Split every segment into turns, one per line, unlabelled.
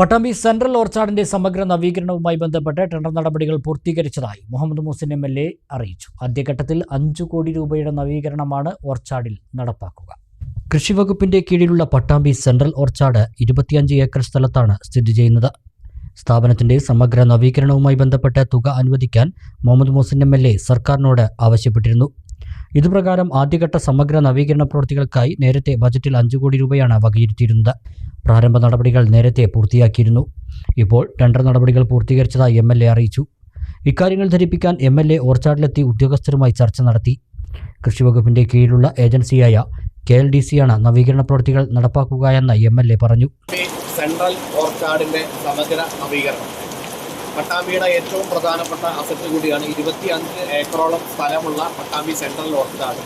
Pattambi central ഓർച്ചാർഡിന്റെ സമഗ്ര നവീകരണവുമായി ബന്ധപ്പെട്ട് ടെൻഡർ നടപടികൾ പൂർത്തീകരിച്ചതായി Muhammed Muhsin M L A അറിയിച്ചു. ആദ്യഘട്ടത്തിൽ അഞ്ചു കോടി രൂപയുടെ നവീകരണമാണ് ഓർച്ചാർഡിൽ നടപ്പാക്കുക. കൃഷി വകുപ്പിന്റെ കീഴിലുള്ള പട്ടാമ്പി സെൻട്രൽ ഓർച്ചാർഡ് ഇരുപത്തിയഞ്ച് ഏക്കർ സ്ഥലത്താണ് സ്ഥിതി ചെയ്യുന്നത്. സ്ഥാപനത്തിന്റെ സമഗ്ര നവീകരണവുമായി ബന്ധപ്പെട്ട തുക അനുവദിക്കാൻ Muhammed Muhsin M L A സർക്കാരിനോട് ആവശ്യപ്പെട്ടിരുന്നു. ഇതുപ്രകാരം ആദ്യഘട്ട സമഗ്ര നവീകരണ പ്രവൃത്തികൾക്കായി നേരത്തെ ബജറ്റിൽ അഞ്ചു കോടി രൂപയാണ് വകയിരുത്തിയിരുന്നത്. പ്രാരംഭ നടപടികൾ നേരത്തെ പൂർത്തിയാക്കിയിരുന്നു. ഇപ്പോൾ ടെൻഡർ നടപടികൾ പൂർത്തീകരിച്ചതായി എം എൽ എ അറിയിച്ചു. ഇക്കാര്യങ്ങൾ ധരിപ്പിക്കാൻ എം എൽ എ ഓർച്ചാർഡിലെത്തി ഉദ്യോഗസ്ഥരുമായി ചർച്ച നടത്തി. കൃഷിവകുപ്പിന്റെ കീഴിലുള്ള ഏജൻസിയായ കെ എൽ ഡി സിയാണ് നവീകരണ പ്രവൃത്തികൾ നടപ്പാക്കുക എന്ന് എം എൽ എ പറഞ്ഞു.
സെൻട്രൽ ഓർച്ചാർഡിന്റെ സമഗ്ര നവീകരണം. പട്ടാമ്പിയുടെ ഏറ്റവും പ്രധാനപ്പെട്ട അസറ്റ് കൂടിയാണ് ഇരുപത്തി അഞ്ച് ഏക്കറോളം സ്ഥലമുള്ള പട്ടാമ്പി സെൻട്രൽ ഓർക്കിഡാണ്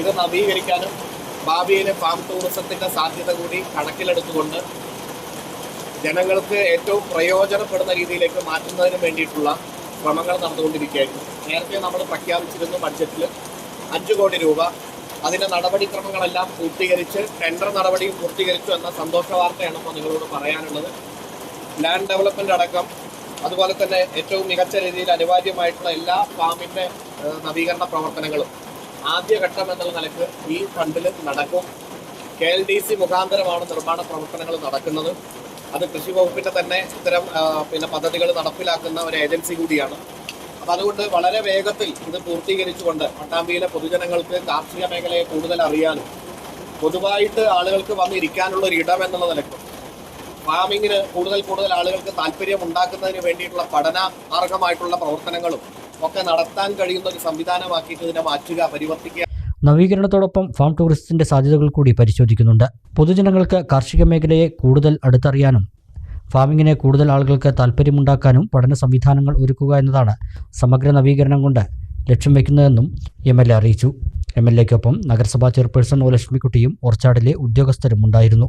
ഇത് നവീകരിക്കാനും ഭാവിയിലെ ഫാം ടൂറിസത്തിന്റെ സാധ്യത കൂടി കണക്കിലെടുത്തുകൊണ്ട് ജനങ്ങൾക്ക് ഏറ്റവും പ്രയോജനപ്പെടുന്ന രീതിയിലേക്ക് മാറ്റുന്നതിന് വേണ്ടിയിട്ടുള്ള ശ്രമങ്ങൾ നടന്നുകൊണ്ടിരിക്കുകയായിരുന്നു. നേരത്തെ നമ്മൾ പ്രഖ്യാപിച്ചിരുന്നു ബഡ്ജറ്റിൽ അഞ്ച് കോടി രൂപ അതിന്റെ നടപടിക്രമങ്ങളെല്ലാം പൂർത്തീകരിച്ച് ടെൻഡർ നടപടിയും പൂർത്തീകരിച്ചു എന്ന സന്തോഷ വാർത്തയാണ് ഇപ്പോൾ നിങ്ങളോട് പറയാനുള്ളത്. ലാൻഡ് ഡെവലപ്മെന്റ് അടക്കം അതുപോലെ തന്നെ ഏറ്റവും മികച്ച രീതിയിൽ അനിവാര്യമായിട്ടുള്ള എല്ലാ ഫാമിന്റെ നവീകരണ പ്രവർത്തനങ്ങളും ആദ്യഘട്ടം എന്നുള്ള നിലയ്ക്ക് ഈ ഫണ്ടിൽ നടക്കും. കെ എൽ ഡി സി മുഖാന്തരമാണ് നിർമ്മാണ പ്രവർത്തനങ്ങൾ നടക്കുന്നത്. അത് കൃഷി വകുപ്പിന്റെ തന്നെ ഇത്തരം പിന്നെ പദ്ധതികൾ നടപ്പിലാക്കുന്ന ഒരു ഏജൻസി കൂടിയാണ്. അപ്പൊ അതുകൊണ്ട് വളരെ വേഗത്തിൽ ഇത് പൂർത്തീകരിച്ചുകൊണ്ട് പട്ടാമ്പിയിലെ പൊതുജനങ്ങൾക്ക് കാർഷിക മേഖലയെ കൂടുതൽ അറിയാനും പൊതുവായിട്ട് ആളുകൾക്ക് വന്നിരിക്കാനുള്ള ഒരു ഇടം എന്നുള്ള നിലക്കും ഫാമിങ്ങിന് കൂടുതൽ കൂടുതൽ ആളുകൾക്ക് താല്പര്യം ഉണ്ടാക്കുന്നതിന് വേണ്ടിയിട്ടുള്ള പഠന മാർഗമായിട്ടുള്ള പ്രവർത്തനങ്ങളും ഒക്കെ നടത്താൻ കഴിയുന്ന ഒരു സംവിധാനമാക്കിയിട്ട് ഇതിനെ മാറ്റുക പരിവർത്തിക്കുക.
നവീകരണത്തോടൊപ്പം ഫാം ടൂറിസത്തിന്റെ സാധ്യതകൾ കൂടി പരിശോധിക്കുന്നുണ്ട്. പൊതുജനങ്ങൾക്ക് കാർഷിക മേഖലയെ കൂടുതൽ അടുത്തറിയാനും ഫാമിങ്ങിനെ കൂടുതൽ ആളുകൾക്ക് താല്പര്യമുണ്ടാക്കാനും പഠന സംവിധാനങ്ങൾ ഒരുക്കുക എന്നതാണ് സമഗ്ര നവീകരണം കൊണ്ട് ലക്ഷ്യം വയ്ക്കുന്നതെന്നും എം എൽ എ അറിയിച്ചു. എം എൽ എക്കൊപ്പം നഗരസഭാ ചെയർപേഴ്സൺ ഒ ലക്ഷ്മിക്കുട്ടിയും ഓർച്ചാർഡിലെ ഉദ്യോഗസ്ഥരും ഉണ്ടായിരുന്നു